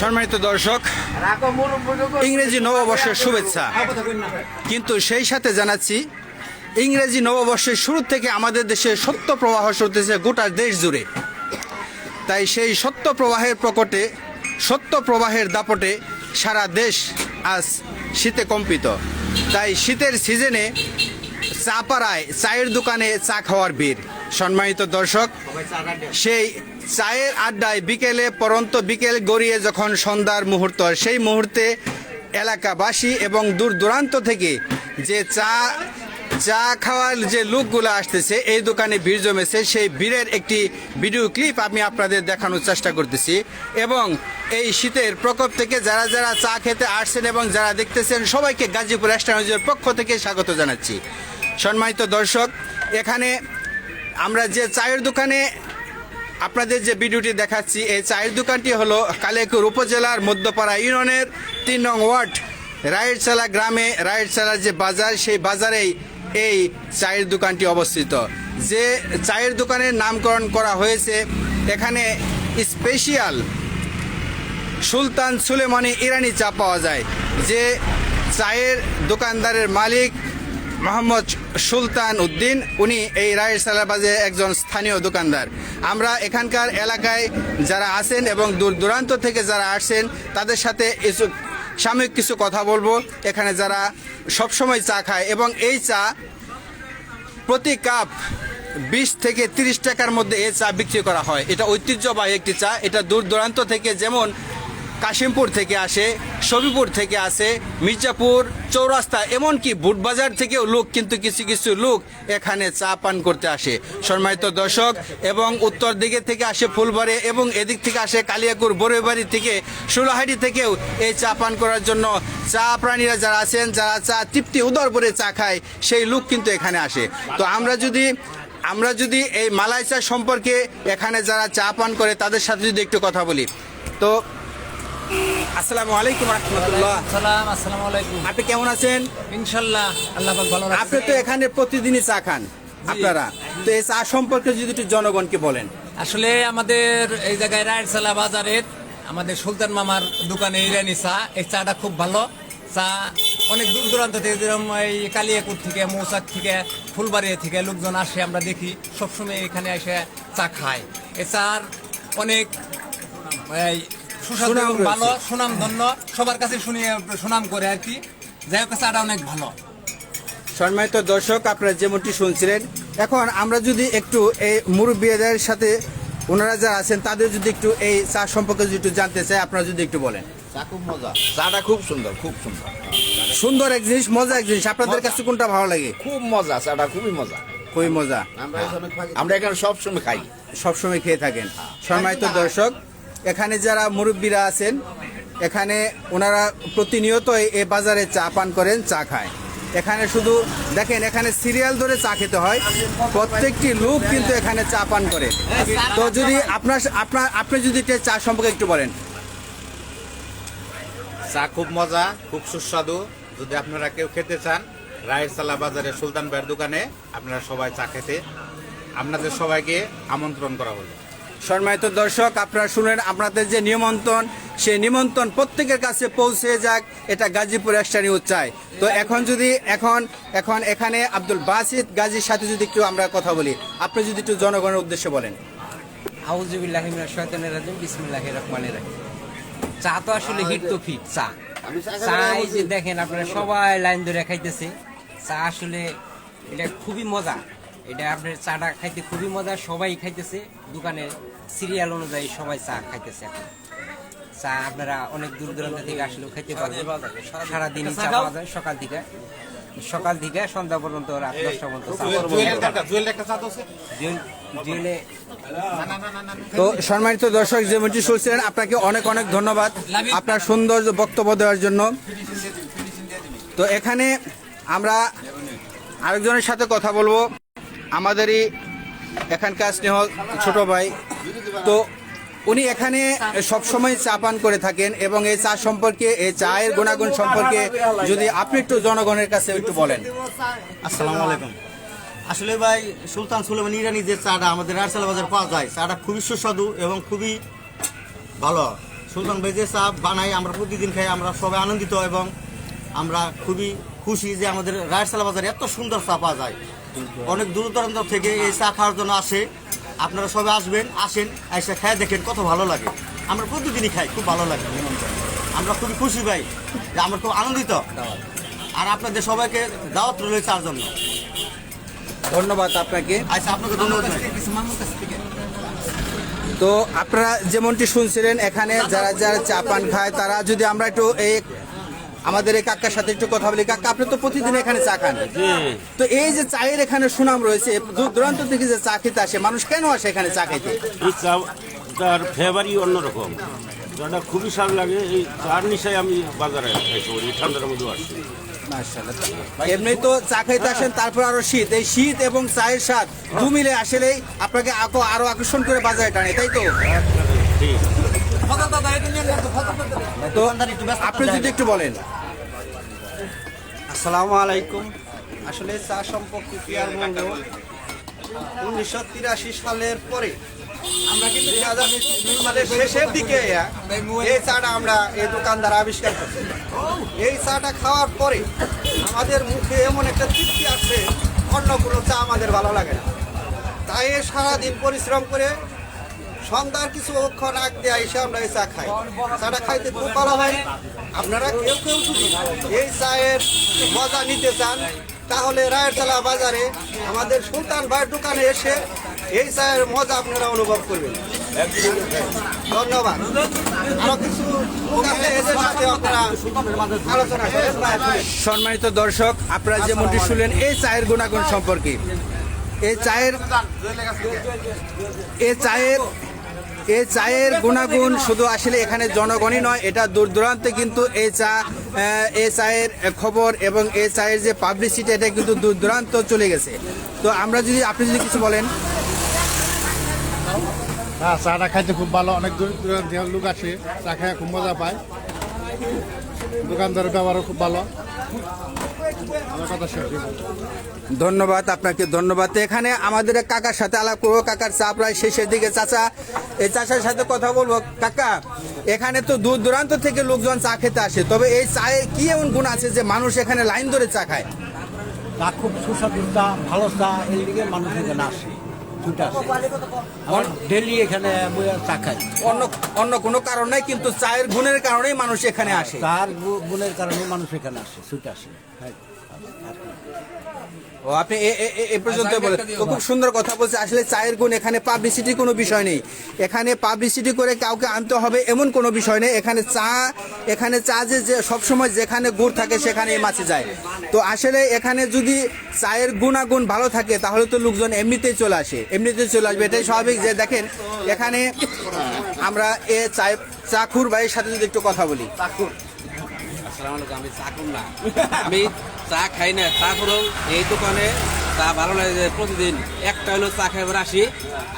সম্মানিত দর্শক, ইংরেজি নববর্ষের শুভেচ্ছা। কিন্তু সেই সাথে জানাচ্ছি, ইংরেজি নববর্ষের শুরু থেকে আমাদের দেশে সত্য প্রবাহ চলতেছে গোটা দেশ জুড়ে। তাই সেই সত্য প্রবাহের প্রকটে, সত্য প্রবাহের দাপটে সারা দেশ আজ শীতে কম্পিত। তাই শীতের সিজনে চা পাড়ায়, চায়ের দোকানে চা খাওয়ার ভিড়। সম্মানিত দর্শক, সেই চায়ের আড্ডায় বিকেলে পরন্ত বিকেল গড়িয়ে যখন সন্ধ্যার মুহূর্ত, সেই মুহূর্তে এলাকাবাসী এবং দূর দূরান্ত থেকে যে চা চা খাওয়ার যে লোকগুলো আসতেছে, এই দোকানে ভিড় জমেছে। সেই ভিড়ের একটি ভিডিও ক্লিপ আমি আপনাদের দেখানোর চেষ্টা করতেছি। এবং এই শীতের প্রকোপ থেকে যারা যারা চা খেতে আসছেন এবং যারা দেখতেছেন, সবাইকে গাজীপুর রেস্টুরেন্টের পক্ষ থেকে স্বাগত জানাচ্ছি। সম্মানিত দর্শক, এখানে আমরা যে চায়ের দোকানে আপনাদের যে ভিডিওটি দেখাচ্ছি, এই চায়ের দোকানটি হলো কালেকুর উপজেলার মধ্যপাড়া ইউনিয়নের তিন নং ওয়ার্ড, রায়েরচালা গ্রামে রায়েরচালার যে বাজার, সেই বাজারেই এই চায়ের দোকানটি অবস্থিত। যে চায়ের দোকানের নামকরণ করা হয়েছে, এখানে স্পেশাল সুলতান সুলেমানি ইরানি চা পাওয়া যায়। যে চায়ের দোকানদারের মালিক মোহাম্মদ সুলতান উদ্দিন, উনি এই রায়ের সালাবাজে একজন স্থানীয় দোকানদার। আমরা এখানকার এলাকায় যারা আছেন এবং দূর দূরান্ত থেকে যারা আসছেন, তাদের সাথে সাময়িক কিছু কথা বলব। এখানে যারা সবসময় চা খায় এবং এই চা প্রতি কাপ বিশ থেকে তিরিশ টাকার মধ্যে এই চা বিক্রি করা হয়। এটা ঐতিহ্যবাহী একটি চা। এটা দূর দূরান্ত থেকে যেমন কাশিমপুর থেকে আসে সবিপুর থেকে আসে মির্জাপুর চৌরাস্তা, এমনকি বুটবাজার থেকেও লোক কিন্তু কিছু কিছু লোক এখানে চা পান করতে আসে। সম্মানিত দর্শক, এবং উত্তর দিকে থেকে আসে ফুলবাড়ি এবং এদিক থেকে আসে কালিয়াকুর বড়বাড়ি থেকে সুলাহাটি থেকেও এই চা পান করার জন্য চা প্রাণীরা যারা আছেন, যারা চা তৃপ্তি উদর করে চা খায়, সেই লোক কিন্তু এখানে আসে। তো আমরা যদি আমরা যদি এই মালাই চা সম্পর্কে এখানে যারা চা পান করে, তাদের সাথে যদি একটু কথা বলি। তো আসসালামু আলাইকুম রহমতুল্লাহ। সালাম আসসালামু আলাইকুম। আপনি কেমন আছেন? ইনশাল্লাহ আল্লাহ পাক ভালো আপনি তো এখানে প্রতিদিনই চা খান আপনারা। তো এই চা সম্পর্কে যদি একটু জনগণকে বলেন। আসলে আমাদের এই জায়গায় রায়রসালা বাজারের আমাদের সুলতান মামার দোকানে ইরানি চা এই চাটা খুব ভালো। চা অনেক দূর দূরান্ত থেকে যেরকম এই কালিয়াকুর থেকে মৌচাক থেকে ফুলবাড়ি থেকে লোকজন আসে আমরা দেখি সবসময় এখানে এসে চা খায়। এ চার অনেক সুস্বাদু এবং ভালো সুনাম ধন্য সবার কাছে শুনি সুনাম করে আর কি। যাই হোক চাটা অনেক ভালো। সম্মানিত দর্শক আপনারা যেমনটি শুনছিলেন এখন আমরা যদি একটু এই মুরব্বীদের সাথে ওনারা যারা আছেন তাদের যদি একটু এই চা সম্পর্কে যদি একটু জানতে চাই আপনারা যদি একটু বলেন। চা খুব মজা। চাটা খুব সুন্দর খুব সুন্দর। সুন্দর এক জিনিস মজা এক জিনিস। আপনাদের কাছে কোনটা ভালো লাগে? খুব মজা চাটা খুবই মজা। খুবই মজা। আমরা এখানে সবসময় খাই। সবসময় খেয়ে থাকেন। সম্মানিত দর্শক এখানে যারা মুরব্বীরা আছেন, এখানে ওনারা প্রতিনিয়ত এ বাজারে চা পান করেন, চা খায়। এখানে শুধু, দেখেন, এখানে সিরিয়াল ধরে চা খেতে হয়। প্রত্যেকটি লোক কিন্তু এখানে চা পান করে। তো যদি আপনার আপনার, আপনি যদি চা সম্পর্কে একটু বলেন। চা খুব মজা, খুব সুস্বাদু। যদি আপনারা কেউ খেতে চান, রায়ের সালা বাজারে সুলতান ভাইয়ের দোকানে আপনারা সবাই চা খেতে, আপনাদের সবাইকে আমন্ত্রণ করা হলো। সম্মানিত দর্শক আপনারা শুনেন আপনাদের যে নিমন্ত্রণ সেই নিমন্ত্রণ প্রত্যেকের কাছে পৌঁছে যাক এটা গাজীপুর একটা নিউজ চাই। তো এখন যদি এখন এখন এখানে আব্দুল বাসিদ গাজীর সাথে যদি একটু আমরা কথা বলি আপনি যদি একটু জনগণের উদ্দেশ্যে বলেন। চা তো আসলে হিট তো ফিট চা। চা এই যে দেখেন আপনারা সবাই লাইন ধরে খাইতেছে। চা আসলে এটা খুবই মজা। এটা আপনার চাটা খাইতে খুবই মজা সবাই খাইতেছে দোকানের সিরিয়াল অনুযায়ী সবাই চা খাইতেছে এখন। চা আপনারা অনেক দূর দূরান্ত থেকে আসলেও খাইতে পারবেন। সারাদিনই চা পাওয়া যায় সকাল থেকে সকাল থেকে সন্ধ্যা পর্যন্ত রাত দশটা পর্যন্ত তো সম্মানিত দর্শক যেমনটি শুনছিলেন আপনাকে অনেক অনেক ধন্যবাদ আপনার সুন্দর বক্তব্য দেওয়ার জন্য। তো এখানে আমরা আরেকজনের সাথে কথা বলব। আমাদেরই এখানকার স্নেহ ছোট ভাই তো উনি এখানে সবসময় চা পান করে থাকেন এবং এই চা সম্পর্কে, এই চায়ের গুণাগুণ সম্পর্কে যদি আপনি একটু জনগণের কাছে একটু বলেন। আসসালামু আলাইকুম। আসলে ভাই, সুলতান সুলেমান ইরানি যে চাটা আমাদের রারসালা বাজার পাওয়া যায়, চাটা খুবই সুস্বাদু এবং খুবই ভালো। সুলতান ভাই যে চা বানাই আমরা প্রতিদিন খাই, আমরা সবাই আনন্দিত এবং আমরা খুবই খুশি যে আমাদের রায়সালা বাজারে এত সুন্দর চা পাওয়া যায়। অনেক দূর দূরান্ত থেকে এই চা খাওয়ার জন্য আসে। আপনারা সবাই আসবেন আসেন এসে খায় দেখেন কত ভালো লাগে। আমরা প্রতিদিনই খাই খুব ভালো লাগে। আমরা খুবই খুশি ভাই যে আমরা খুব আনন্দিত। আর আপনাদের সবাইকে দাওয়াত রইল চার জন্য। ধন্যবাদ আপনাকে। আচ্ছা আপনাকে ধন্যবাদ তো আপনারা যেমনটি শুনছিলেন এখানে যারা যারা চা পান খায় তারা যদি আমরা একটু এই আমাদের এই কাকার সাথে একটু কথা বলি। কাকা আপনি তো প্রতিদিন এখানে চা খান। তো এই যে চায়ের এখানে সুনাম রয়েছে দূর দূরান্ত থেকে যে চা খেতে আসে মানুষ কেন আসে এখানে চা খেতে? এই চা তার ফ্লেভারই অন্যরকম। চাটা খুবই স্বাদ লাগে এই চার নিশায় আমি বাজারে পড়ি ঠান্ডার মধ্যে আসছি। এমনি তো চা খাইতে আসেন তারপর আরও শীত। এই শীত এবং চায়ের স্বাদ দু মিলে আসলেই আপনাকে আরও আরও আকর্ষণ করে বাজারে টানে তাই তো? ঠিক। আপনি যদি একটু বলেন। আসসালামু আলাইকুম। আসলে চা সম্পর্কে কি আর উনিশশো তিরাশি সালের পরে আমরা কিন্তু দুই হাজার শেষের দিকে এই চাটা আমরা এই দোকানদার আবিষ্কার করছি। এই চাটা খাওয়ার পরে আমাদের মুখে এমন একটা তৃপ্তি আসছে অন্য কোনো চা আমাদের ভালো লাগে না। তাই সারাদিন পরিশ্রম করে সন্ধ্যার কিছু অক্ষণ আগ দিয়ে এসে আমরা এই চা খাই। চাটা খাইতে খুব ভালো হয়। আপনারা কেউ কেউ যদি এই চায়ের মজা নিতে চান, তাহলে রায়েরতলা বাজারে আমাদের সুলতান ভাইয়ের দোকানে এসে এই চায়ের মজা আপনারা অনুভব করবেন। ধন্যবাদ। আরও কিছু আপনারা সম্মানিত দর্শক, আপনারা যেমনটি শুনলেন, এই চায়ের গুণাগুণ সম্পর্কে। এই চায়ের এই চায়ের এই চায়ের গুণাগুণ শুধু আসলে এখানে জনগণই নয়, এটা দূর দূরান্তে কিন্তু এই চা, এ চায়ের খবর এবং এ চায়ের যে পাবলিসিটি এটা কিন্তু দূর দূরান্ত চলে গেছে। তো আমরা যদি, আপনি যদি কিছু বলেন। হ্যাঁ চাটা খাইতে খুব ভালো, অনেক দূর দূরান্ত লোক আসে, চা খায় খুব মজা পায়। দোকানদারের ব্যবহারও খুব ভালো। আমার কথা শেষ ধন্যবাদ আপনাকে ধন্যবাদ। এখানে আমাদের এক কাকার সাথে আলাপ করব। কাকার চা প্রায় শেষের দিকে। চাচা এই চাচার সাথে কথা বলব। কাকা এখানে তো দূর দূরান্ত থেকে লোকজন চা খেতে আসে। তবে এই চায়ে কি এমন গুণ আছে যে মানুষ এখানে লাইন ধরে চা খায়? চা খুব সুস্বাদু চা ভালো চা এই দিকে মানুষ এখানে আসে। ছুটে আসে। আমার ডেলি এখানে বইয়া চা খাই। অন্য অন্য কোনো কারণ নাই কিন্তু চায়ের গুণের কারণেই মানুষ এখানে আসে। চার গু- গুণের কারণে মানুষ এখানে আসে ছুটে আসে। হ্যাঁ। ও আপনি এ- পর্যন্ত বলেন খুব সুন্দর কথা বলছে। আসলে চায়ের গুণ এখানে পাবলিসিটি কোনো বিষয় নেই। এখানে পাবলিসিটি করে কাউকে আনতে হবে এমন কোনো বিষয় নেই। এখানে চা এখানে চা যে সবসময় যেখানে গুড় থাকে সেখানে মাছে যায়। তো আসলে এখানে যদি চায়ের গুণাগুণ ভালো থাকে তাহলে তো লোকজন এমনিতেই চলে আসে। এমনিতেই চলে আসবে। এটাই স্বাভাবিক যে দেখেন এখানে আমরা এ চায় চাকুর ভাইয়ের সাথে যদি একটু কথা বলি। আসসালামু আলাইকুম আমি চা করুন না। আমি চা খাই না তারপরেও এই দোকানে চা ভালো লাগে যে প্রতিদিন একটা হলো চা খাইবার আসি।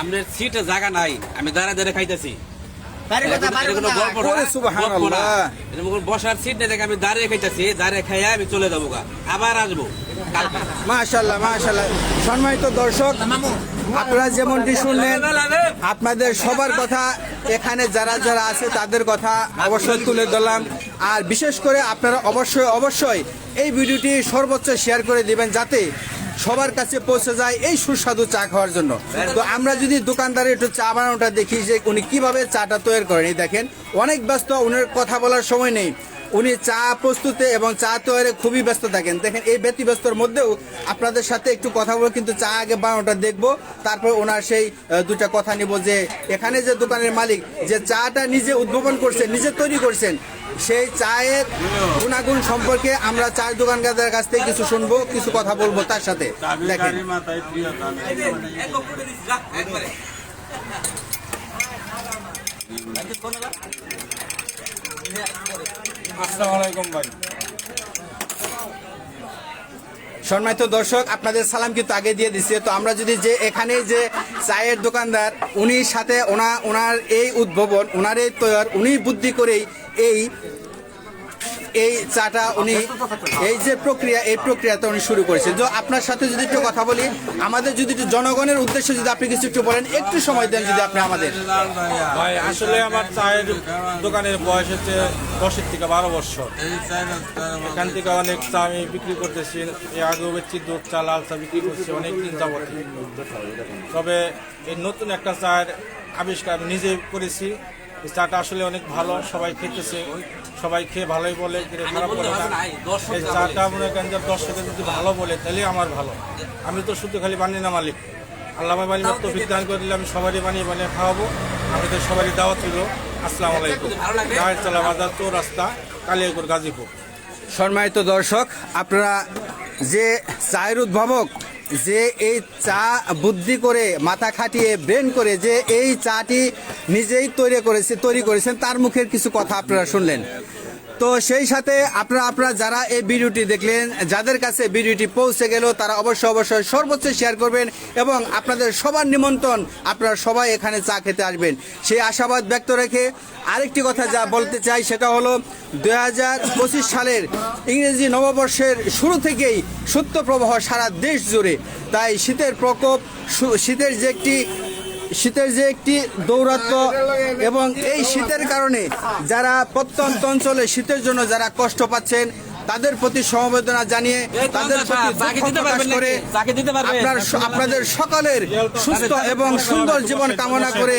আপনার সিটে জায়গা নাই আমি দাঁড়া দাঁড়ায় খাইতেছি। বসার সিট নেই দেখে আমি দাঁড়িয়ে খাইতেছি দাঁড়িয়ে খাইয়া আমি চলে যাব আবার আসব মাশাল্লাহ মাশাল্লাহ সম্মানিত দর্শক আপনারা যেমনটি শুনলেন আপনাদের সবার কথা এখানে যারা যারা আছে তাদের কথা অবশ্যই তুলে ধরলাম। আর বিশেষ করে আপনারা অবশ্যই অবশ্যই এই ভিডিওটি সর্বোচ্চ শেয়ার করে দিবেন যাতে সবার কাছে পৌঁছে যায় এই সুস্বাদু চা খাওয়ার জন্য। তো আমরা যদি দোকানদারের একটু চা বানানোটা দেখি যে উনি কীভাবে চাটা তৈরি করেন, এই দেখেন, অনেক ব্যস্ত, উনার কথা বলার সময় নেই। উনি চা প্রস্তুতে এবং চা তৈরি খুবই ব্যস্ত থাকেন। দেখেন, এই ব্যতিব্যস্তর মধ্যেও আপনাদের সাথে একটু কথা বলব, কিন্তু চা আগে বানানোটা দেখব। তারপর ওনার সেই দুটা কথা নিব যে এখানে যে দোকানের মালিক যে চাটা নিজে উদ্ভাবন করছেন, নিজে তৈরি করছেন, সেই চায়ের গুণাগুণ সম্পর্কে আমরা চায়ের দোকানদারদের কাছ থেকে কিছু শুনব, কিছু কথা বলব তার সাথে। দেখেন। সম্মানিত দর্শক, আপনাদের সালাম কিন্তু আগে দিয়ে দিচ্ছে তো আমরা যদি যে এখানে যে চায়ের দোকানদার উনি সাথে ওনা ওনার এই উদ্ভাবন ওনার এই তৈর উনি বুদ্ধি করেই এই এই চাটা উনি এই যে প্রক্রিয়া, এই প্রক্রিয়াটা উনি শুরু করেছেন। তো আপনার সাথে যদি একটু কথা বলি, আমাদের যদি একটু জনগণের উদ্দেশ্যে যদি আপনি কিছু একটু বলেন, একটু সময় দেন যদি আপনি আমাদের। ভাই, আসলে আমার চায়ের দোকানের বয়স হচ্ছে দশের থেকে বারো বছর। এখান থেকে অনেক চা আমি বিক্রি করতেছি। এর আগেও বেচছি দুধ, চা, লাল চা বিক্রি করছি অনেক দিন যাবত তবে এই নতুন একটা চায়ের আবিষ্কার নিজে করেছি। এই চাটা আসলে অনেক ভালো সবাই খেতেছে। সবাই খেয়ে ভালোই বলে খারাপ বলে না। এই চাটা মনে করেন যে দর্শকে যদি ভালো বলে তাহলে আমার ভালো। আমি তো শুধু খালি বানিয়ে না মালিক। আল্লাহ বানি তো বিজ্ঞান করে দিলে আমি সবারই বানিয়ে বানিয়ে খাওয়াবো। আমাদের সবারই দাওয়াত ছিল আসসালামু আলাইকুম। গায়ের চালা বাজার তো রাস্তা কালিয়াকুর গাজীপুর। সম্মানিত দর্শক আপনারা যে চায়ের উদ্ভাবক যে এই চা বুদ্ধি করে, মাথা খাটিয়ে ব্রেন করে যে এই চাটি নিজেই তৈরি করেছে, তৈরি করেছেন, তার মুখের কিছু কথা আপনারা শুনলেন। তো সেই সাথে আপনারা আপনারা যারা এই ভিডিওটি দেখলেন, যাদের কাছে ভিডিওটি পৌঁছে গেল, তারা অবশ্যই অবশ্যই সর্বোচ্চ শেয়ার করবেন এবং আপনাদের সবার নিমন্ত্রণ, আপনারা সবাই এখানে চা খেতে আসবেন। সেই আশাবাদ ব্যক্ত রেখে আরেকটি কথা যা বলতে চাই, সেটা হলো দুই হাজার পঁচিশ সালের ইংরেজি নববর্ষের শুরু থেকেই সত্য প্রবাহ সারা দেশ জুড়ে। তাই শীতের প্রকোপ শীতের যে একটি শীতের যে একটি দৌরাত্ম এবং এই শীতের কারণে যারা প্রত্যন্ত অঞ্চলে শীতের জন্য যারা কষ্ট পাচ্ছেন তাদের প্রতি সমবেদনা জানিয়ে তাদের প্রতি করে আপনার আপনাদের সকলের সুস্থ এবং সুন্দর জীবন কামনা করে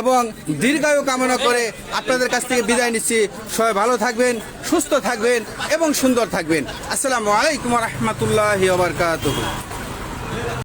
এবং দীর্ঘায়ু কামনা করে আপনাদের কাছ থেকে বিদায় নিচ্ছি। সবাই ভালো থাকবেন সুস্থ থাকবেন এবং সুন্দর থাকবেন। আসসালামু আলাইকুম রহমতুল্লাহ